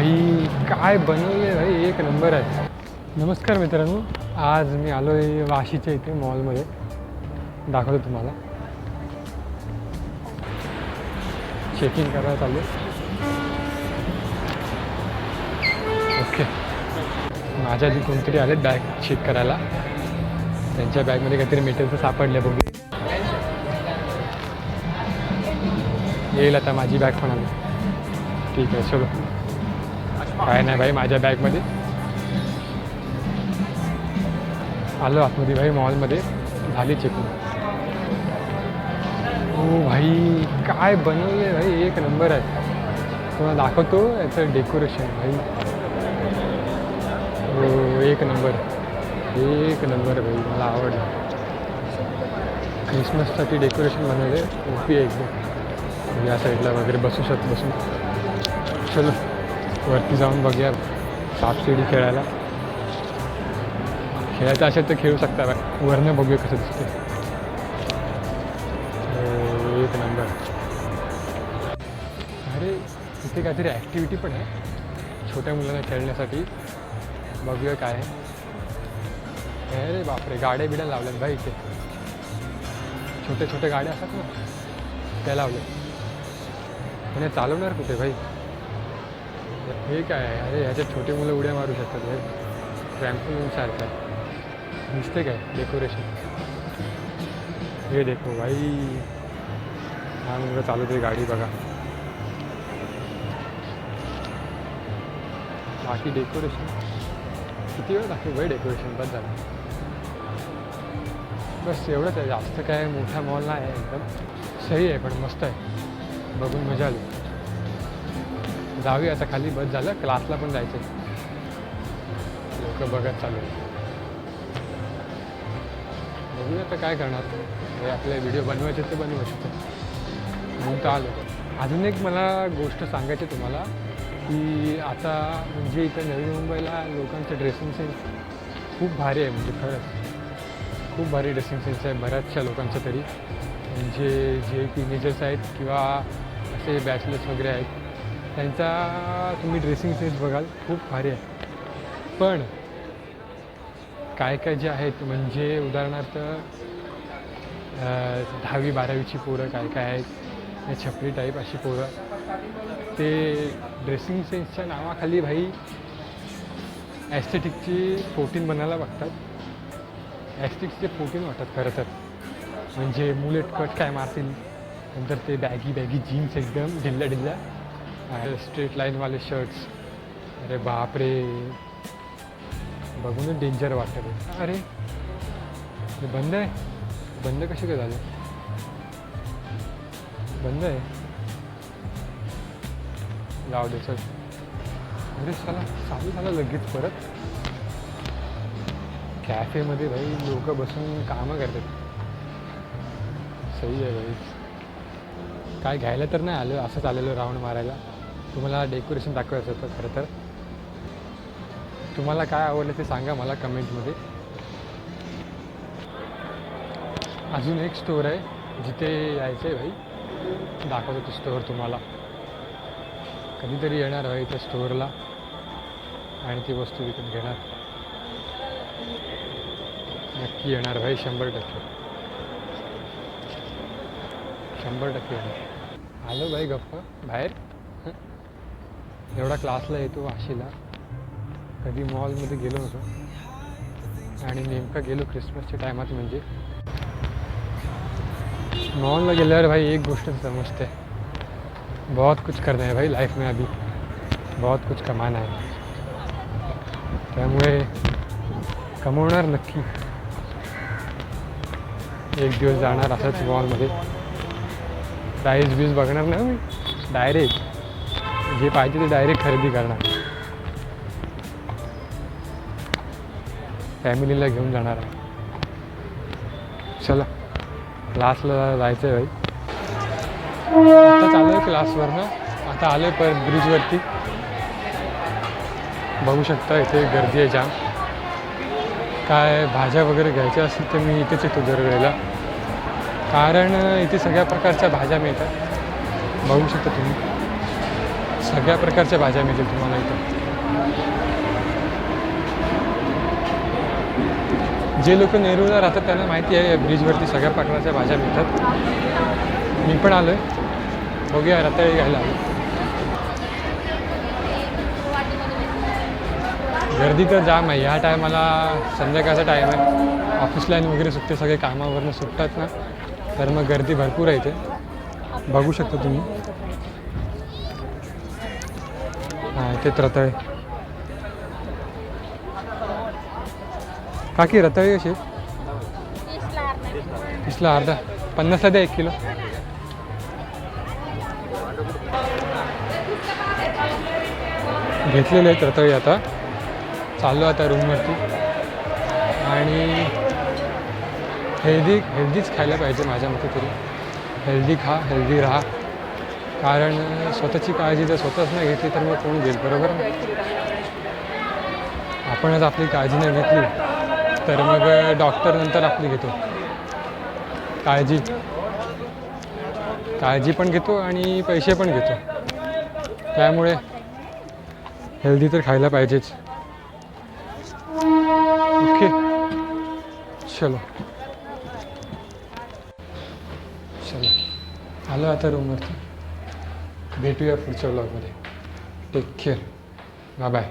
भाई काय बनवले भाई? एक नंबर आहे. नमस्कार मित्रांनो आज मी आलो आहे वाशीच्या इथे मॉलमध्ये. दाखवतो तुम्हाला. चेकिंग करायला चालू ओके माझ्या आधी कोणतरी आले बॅग चेक करायला. त्यांच्या बॅगमध्ये काहीतरी मेटेरियल सापडले बघू येईल आता माझी बॅग पण आली ठीक आहे चलो काय नाही भाई माझ्या बॅगमध्ये. आलो आतमध्ये भाई मॉलमध्ये. झाली चेकिंग. हो भाई काय बनवले भाई? एक नंबर आहे. तुम्हाला दाखवतो याचं डेकोरेशन भाई. हो एक नंबर. एक नंबर भाई मला आवडलं. क्रिसमससाठी डेकोरेशन बनवले ओपी आहे एकदम. या साईडला वगैरे बसू शकतो बसून. चलो. वरती जाऊन बघूया सापशिडी खेळायला. खेळायचं असेल तर खेळू शकता बा वरनं बघूया कसं दिसते एक नंबर. अरे तिथे काहीतरी ॲक्टिव्हिटी पण आहे. छोट्या मुलांना खेळण्यासाठी. बघूया काय आहे. अरे बापरे गाड्या बिड्या लावल्यात भाई इथे. छोट्या छोट्या गाड्या असतात ना त्या लावल्या म्हणजे चालवणार कुठे भाई हे काय अरे ह्याच्यात छोटे मुलं उड्या मारू शकतात हे ट्रॅम्पोलिन सारखं. आहे दिसते काय? डेकोरेशन हे देखो भाई. हा मुलं चालवते गाडी बघा. बाकी डेकोरेशन किती वेळ बाकी? वय डेकोरेशन बस झालं. बस एवढंच आहे. जास्त काय मोठा मॉल नाही आहे एकदम. सही आहे पण मस्त आहे. बघून मजा आली. जाऊया आता खाली बस झालं क्लासला पण जायचं लोक बघत चालू बघूया आता काय करणार. हे आपले व्हिडिओ बनवायचे ते बनवू शकतो म्हणून तर आलो. अजून एक मला गोष्ट सांगायची तुम्हाला की आता म्हणजे इथं नवी मुंबईला लोकांचं ड्रेसिंग सेन्स खूप भारी आहे म्हणजे खरंच. खूप भारी ड्रेसिंग सेन्स आहे बऱ्याचशा लोकांचं तरी. म्हणजे जे टीनेजर्स आहेत किंवा असे बॅचलर्स वगैरे आहेत त्यांचा तुम्ही ड्रेसिंग सेन्स बघाल खूप भारी आहे. पण काय काय जे आहेत म्हणजे उदाहरणार्थ दहावी बारावीची पोरं काय काय आहेत या छपरी टाईप अशी पोरं. ते ड्रेसिंग सेन्सच्या नावाखाली भाई ॲस्थेटिकची प्रोटीन बनायला बघतात. ॲस्थेटिकचे प्रोटीन वाटतात खरं तर. म्हणजे मुलेट कट काय मारतील नंतर ते बॅगी बॅगी जीन्स एकदम ढिल्ल्या ढिल्ल्या स्ट्रेट लाईनवाले शर्ट्स अरे बापरे. बघूनच डेंजर वाटतं अरे हे बंद आहे? बंद कसे काय झाले? बंद आहे? जाऊ दे चल. अरे चला चालू झालं लगेच परत. कॅफेमध्ये भाई लोक बसून कामं करतात. सही आहे भाई. काय घ्यायला तर नाही आलं असंच आलेलं राऊंड मारायला. तुम्हाला डेकोरेशन दाखवायचं होतं खरं तर. तुम्हाला काय आवडलं ते सांगा मला कमेंटमध्ये. अजून एक स्टोअर आहे जिथे यायचं आहे भाई. दाखवतो तो स्टोअर तुम्हाला. कधीतरी येणार भाई त्या स्टोअरला आणि ती वस्तू विकत घेणार. नक्की येणार भाई शंभर टक्के. शंभर टक्के येणार. आलो भाई गप्पा बाहेर. एवढा क्लासला येतो वाशीला. कधी मॉलमध्ये गेलो नव्हतो आणि नेमका गेलो क्रिसमसच्या टायमात म्हणजे. मॉलला गेल्यावर भाई एक गोष्ट समजते. बहुत कुछ करना है भाई लाइफ में अभी. बहुत कुछ कमाना है. त्यामुळे कमवणार नक्की. एक दिवस जाणार असंच मॉलमध्ये. प्राईज बीज बघणार नाही मी? डायरेक्ट जे पाहिजे ते डायरेक्ट खरेदी करणार. फॅमिलीला घेऊन जाणार आहे. चला क्लासला जायचं आहे भाई. आता चालू आहे क्लासवरनं आता आलो आहे परत ब्रिजवरती बघू शकता इथे गर्दी आहे जाम काय भाज्या वगैरे घ्यायच्या असतील तर मी इथेच येतो दरवेळेला. कारण इथे सगळ्या प्रकारच्या भाज्या मिळतात. बघू शकता तुम्ही. सगळ्या प्रकारच्या भाज्या मिळतील तुम्हाला इथं. जे लोक नेरूळला राहतात त्यांना माहिती आहे या ब्रिजवरती सगळ्या प्रकारच्या भाज्या मिळतात. मी पण आलो आहे बघूया रताळी घ्यायला आलो गर्दी तर जाम आहे. ह्या टायमाला संध्याकाळचा टाईम आहे. ऑफिस लाईन वगैरे सुटते सगळे कामावरनं सुटतात ना. तर मग गर्दी भरपूर आहे इथे. बघू शकता तुम्ही. ते रताळे काकी रताळी कसे आहेत? अर्धा. पन्नासला द्या एक किलो. घेतलेले आहेत रताळे आता. चाललो आता रूमवरती आणि हेल्दी हेल्दीच खायला पाहिजे माझ्या मते तरी. हेल्दी खा हेल्दी राहा. कारण स्वतःची काळजी जर स्वतःच नाही घेतली तर मग कोण घेईल बरोबर ना? आपणच आपली काळजी नाही घेतली तर मग डॉक्टर नंतर आपली घेतो. काळजी. काळजी पण घेतो आणि पैसे पण घेतो. त्यामुळे हेल्दी तर खायला पाहिजेच. ओके. चलो. चलो. आलो आता रूमवरती भेटूया पुढच्या ब्लॉगमध्ये टेक केअर बाय बाय